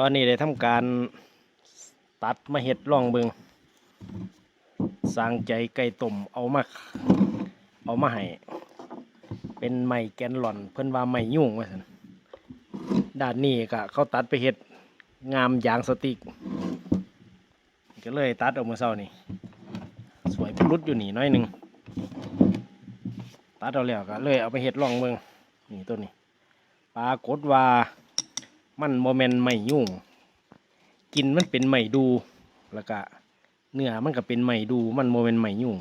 ตอนนี้ได้ทำการตัดมาเห็ดล่องเบิงสร้างใจไก่ต้มเอามาเอามาให้เป็นไม้แกนหล่อน เพิ่นว่าไม้ยุ่งว่าซั่นด้านนี้ก็เขาตัดไปเห็ดงามยางสติก ก็เลยตัดออกมาเศร้านี่ สวยพลุดอยู่นี่น้อยหนึ่งตัดเอาแล้วก็เลยเอาไปเห็ดล่องเบิงนี่ตัวนี้ปรากฏว่า มันโมเมนไม่ยุ่ง กินมันเป็นไม่ดู แล้วก็เนื้อมันก็เป็นไม่ดู มันโมเมนไม่ยุ่ง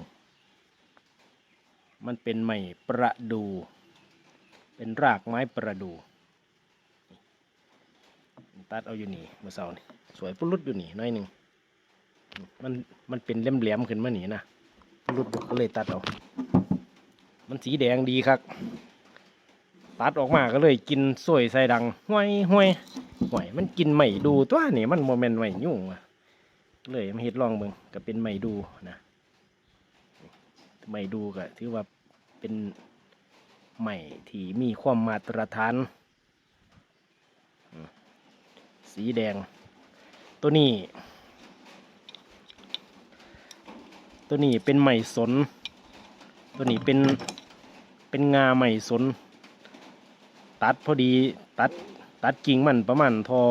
มันเป็นไม่ประดู เป็นรากไม้ประดู ตัดเอาอยู่นี่เมื่อเช้านี่สวยปุรุดอยู่นี่น้อยหนึ่งมันมันเป็นเหลี่ยมๆขึ้นมาหนีนะปุรุดก็เลยตัดเอา มันสีแดงดีครับ ตัดออกมาก็เลยกินสวยใส่ดังห้วยห้วยห้วยมันกินไม่ดูตัวนี่มันโมเมนไม่ยุ่งว่ะเลยมาเฮ็ดลองเบิ่งก็เป็นไม่ดูนะไม่ดูก็ถือว่าเป็นใหม่ที่มีความมาตรฐาน สีแดง ตัวนี้ ตัวนี้เป็นไหมสน ตัวนี้เป็นเป็นงาไหมสน ตัดพอดีตัดตัดกิ่งมันประมาณทอ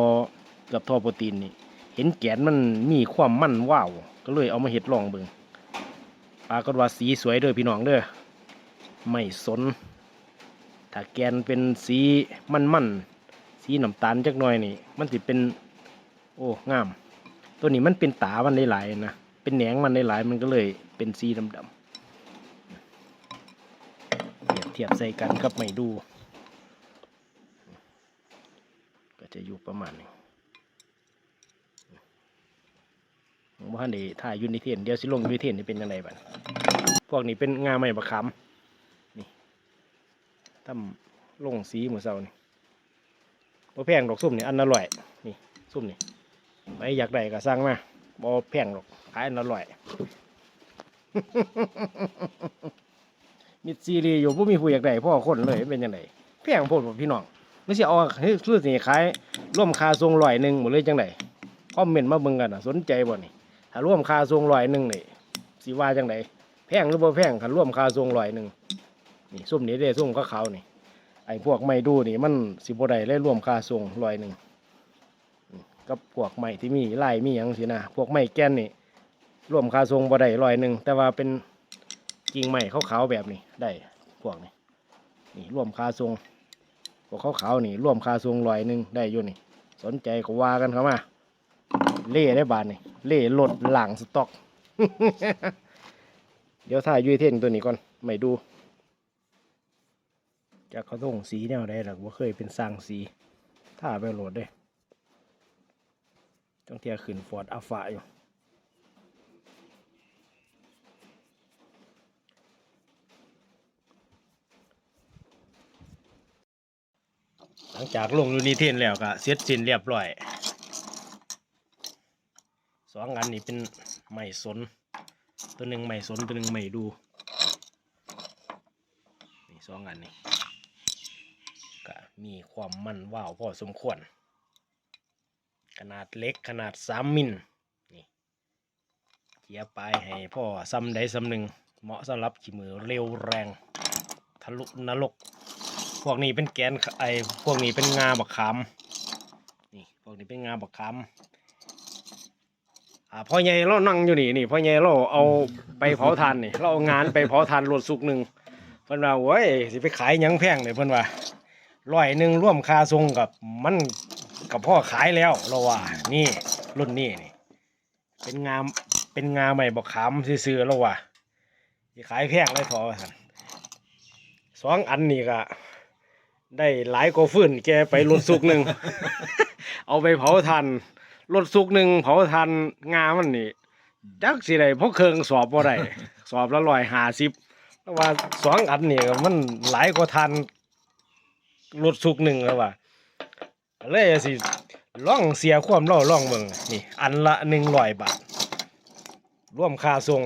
เกือบทอโปรตีนนี่ เห็นแกนมันมีความมันว้าว ก็เลยเอามาเห็ดลองเบิ่งปรากฏว่าสีสวยเด้อพี่น้องเด้อไม่สน ถ้าแกนเป็นสีมันมันสีน้ำตาลจักหน่อยนี่ มันสิเป็นโอ้งาม ตัวนี้มันเป็นตามันหลายๆนะเป็นแหนงมันหลายๆมันก็เลยเป็นสีดำๆเปรียบเทียบใส่กันกับไม่ดู ก็ จะอยู่ประมาณนี้ผมว่าเดี๋ยวถ่ายยูนิเทนเดี๋ยวสิลงยูนิเทนนี่เป็นยังไงบ้างพวกนี้เป็นงาไม้ประคำนี่ทำลงสีหมือนเสานี่บ่แพงดอกส้มนี่อันอร่อยนี่ส้มนี่ไม่อยากได้ก็สั่งมาบ่แพงดอกขายอันอร่อยมิดซีรีอยู่ผู้มีผู้อยากได้พ่อคนเลยเป็นยังไงแพงโพดบ่พี่น้อง ไม่ใช่เอาเฮ้ซื้อสิขายร่วมคาทรงร้อยหนึ่งหมดเลยจังไดคอมเมนต์มาเบิ่งกันอะ สนใจบ่นี่ถ้าร่วมคาทรงร้อยหนึ่งนี่สิว่าจังไดแพงหรือบ่แพงคันร่วมคาทรงร้อยหนึ่งนี่ส้มนี้ได้ส้มก็ขาวนี่ ไอ้พวกไม้ดูนี่มันสิบ่ได้เลยร่วมคาทรงร้อยหนึ่งกับพวกไม้ที่มีลายมีหยังสินะพวกไม้แก่นนี่ร่วมคาทรงบ่ได้ร้อยหนึ่งแต่ว่าเป็นกิ่งไม้ขาวๆแบบนี้ได้พวกนี้นี่ร่วมคาทรง พวกเขาขาวนี่ร่วมคาทรงลอยหนึ่งได้อยู่นี่ สนใจก็ว่ากันเข้ามา เล่ได้บาทนี่ เล่ลดหลังสต็อก เดี๋ยวถ่ายอยูไอเท่นตัวนี้ก่อนไม่ดูจากเขาต้องสีแนวใดหรอกว่าเคยเป็นสร้างสีถ้าไปโหลดได้จังเทียขึ้นฟอร์ดอัลฟาอยู่ หลังจากลงยูนิเทนแล้วก็เสร็จสิ้นเรียบร้อยสองอันนี้เป็นไม้สน ตัวหนึ่งไม้สนตัวหนึ่งไม้ดูนี่สองอันนี้ก็มีความมันว่าวพอสมควร ขนาดเล็กขนาดสามมิลนี่เกียร์ปลายให้พ่อซ้ำใดซ้ำหนึ่งเหมาะสำหรับขี่มือเร็วแรง ทะลุนรก วกนี้เป็นแกนไอพวกนี้เป็นงาบักขามนี่พวกนี้เป็นงาบักขามอ่าพ่อใหญ่เรานั่งอยู่นี่นี่พ่อใหญ่เราเอาไปเผาทานนี่เราเอางานไปเผาทานรถสุกหนึ่งเพิ่นว่าโว้ยสิไปขายหยังแพงเลยเพิ่นว่าร้อยหนึ่งร่วมค่าทรงกับมันกับพ่อขายแล้วเราว่า นี่รุ่นนี้นี่ เป็นงามเป็นงาใหม่บักขามซื้อๆเราว่าขายแพงเลยพอว่าซั่นสองอันนี่ก็ ได้หลายกว่าฟื้นแกไปรถสุกหนึ่ง เอาไปเผาทันรถสุกหนึ่งเผาทันงามันนี่จักสิได้เพราะเครื่องสอบบ่ได้สอบละร้อยห้าสิบแต่ว่าสองอันนี่ก็มันหลายกว่าทันรถสุกหนึ่งแล้วว่าเลยสิล่องเสียความล่าล่องเบิ่งนี่ อันละหนึ่งร้อยบาทร่วมค่าส่ง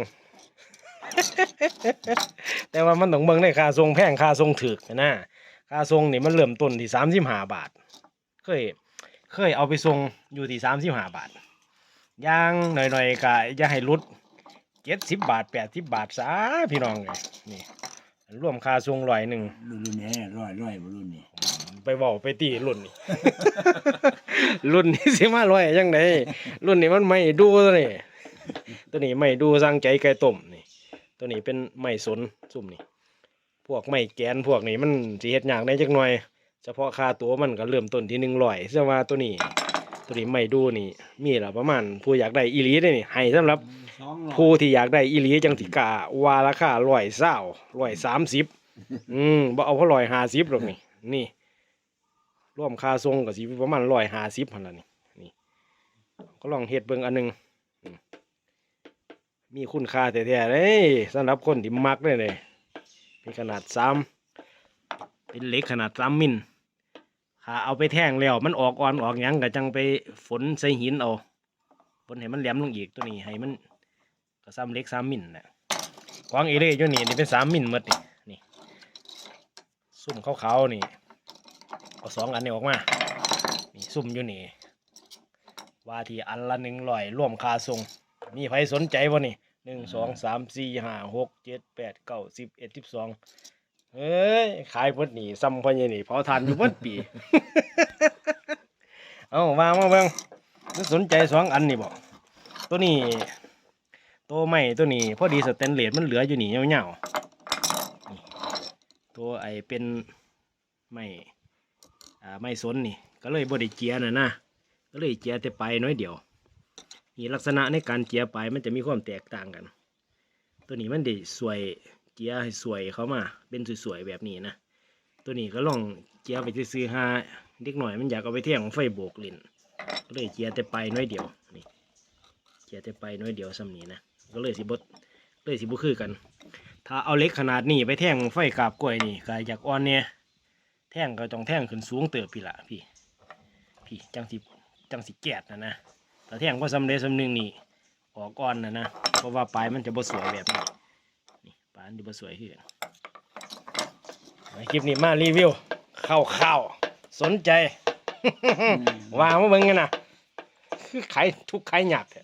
แต่ว่ามันต้องเบิ่งในค่าทรงแพงค่าทรงถึกนะ ค่าทรงนี่มันเริ่มต้นที่สามสิบห้าบาท เคย เคยเอาไปส่งอยู่ที่สามสิบห้าบาทย่างหน่อยๆก็จะให้ลดเจ็ดสิบบาทแปดสิบบาทซะพี่น้องเลยนี่รวมค่าส่งร้อยหนึ่งรุ่นรุ่นนี้ร้อยร้อยบ่รุ่นนี้ไปเว้าไปตีรุ่นนี้รุ่นนี้สิมาร้อยจังไดรุ่นนี้มันไม่ดูตัวนี้ตัวนี้ไม่ดูสร้างใจไก่ต้มนี่ ตัวนี้เป็นไม่สนซุ่มนี่ พวกไม่แกนพวกนี้มันสิเฮ็ดยากได้จักหน่อย เฉพาะค่าตัวมันก็เริ่มต้นที่หนึ่งร้อยเสื้อว่าตัวนี้ ตัวนี้ไม่ดูนี่ มีละประมาณผู้อยากได้อีหลีได้นี่ให้สำหรับสองร้อยผู้ที่อยากได้อีหลีจังสิกล้าว่าราคาร้อยเศร้าร้อยสามสิบอืมบ่เอาเพราะร้อยห้าสิบหรอกนี่ นี่รวมค่าทรงก็สิประมาณร้อยห้าสิบพันละนี่นี่ก็ลองเฮ็ดเบิ่งอันหนึงอืมมีคุณค่าแท้ๆเลยสำหรับคนที่มักเลยเลย เป็นขนาดสามเป็นเล็กขนาดสามมิลถ้าเอาไปแท่งแล้วมันออกอ่อนออกยังก็จังไปฝนใส่หินเอาฝนให้มันแหลมลงอีกตัวนี้ให้มันก็ซ้ำเล็กสามมิลนะกวางเอเล่อยู่นี่นี่เป็นสามมิลหมดนี่นี่ซุ่มขาวๆนี่เอาสองอันนี้ออกมานี่ซุ่มอยู่นี่ว่าที่อันละหนึ่งร้อยร่วมคาส่งมีใครสนใจบ่นี่ หนึ่งสองสามสี่ห้าหกเจ็ดแปดเก้าสิบเอ็ดสิบสองเฮ้ย ขายพิ่นนี่ซ้ำพอใหญ่นี่เผาทานอยู่พิ่นปี เอาวางมาเบิ่งนึกสนใจสองอันนี่บ่ตัวนี้ ตัวใหม่ตัวนี้ พอดีสแตนเลสมันเหลืออยู่นี่เงาๆตัวไอเป็นไม่อ่าไม่สนนี่ ก็เลยบไดิเจียน่ะนะก็เลยเจียแต่ไปน้อยเดียว นี่ลักษณะในการเจียไปลายมันจะมีความแตกต่างกัน ตัวนี้มันได้สวยเจียให้สวยเข้ามา เป็นสวยๆแบบนี้นะตัวนี้ก็ลองเจียไปซื้อหาเด็กหน่อยมันอยากเอาไปเที่ยงไฟโบกลินก็เลยเจียแต่ไปลายน้อยเดียวนี่เจียแต่ไปน้อยเดียวซ้ำนี้นะก็เลยสิบดเลยสิบุคือกัน ถ้าเอาเล็กขนาดนี้ไปแท่งไฟกาบกล้วยนี่ก็อยากอ่อนเนี่ยแท่งก็ต้องแท่งขึ้นสูงเติบพี่ละพี่ พี่จังสิจังสิแกดนะนะ แต่แท่งก็สำเร็จสำนึงนี่ออกอ่อนนะนะ เพราะว่าปลายมันจะบ่สวยแบบนี้นี่ปลายมันจะบ่สวยขึ้นคลิปนี้มารีวิวข้าวข้าวๆสนใจวางมาเบิ่งกันนะคือขายทุกขายหยาบแท้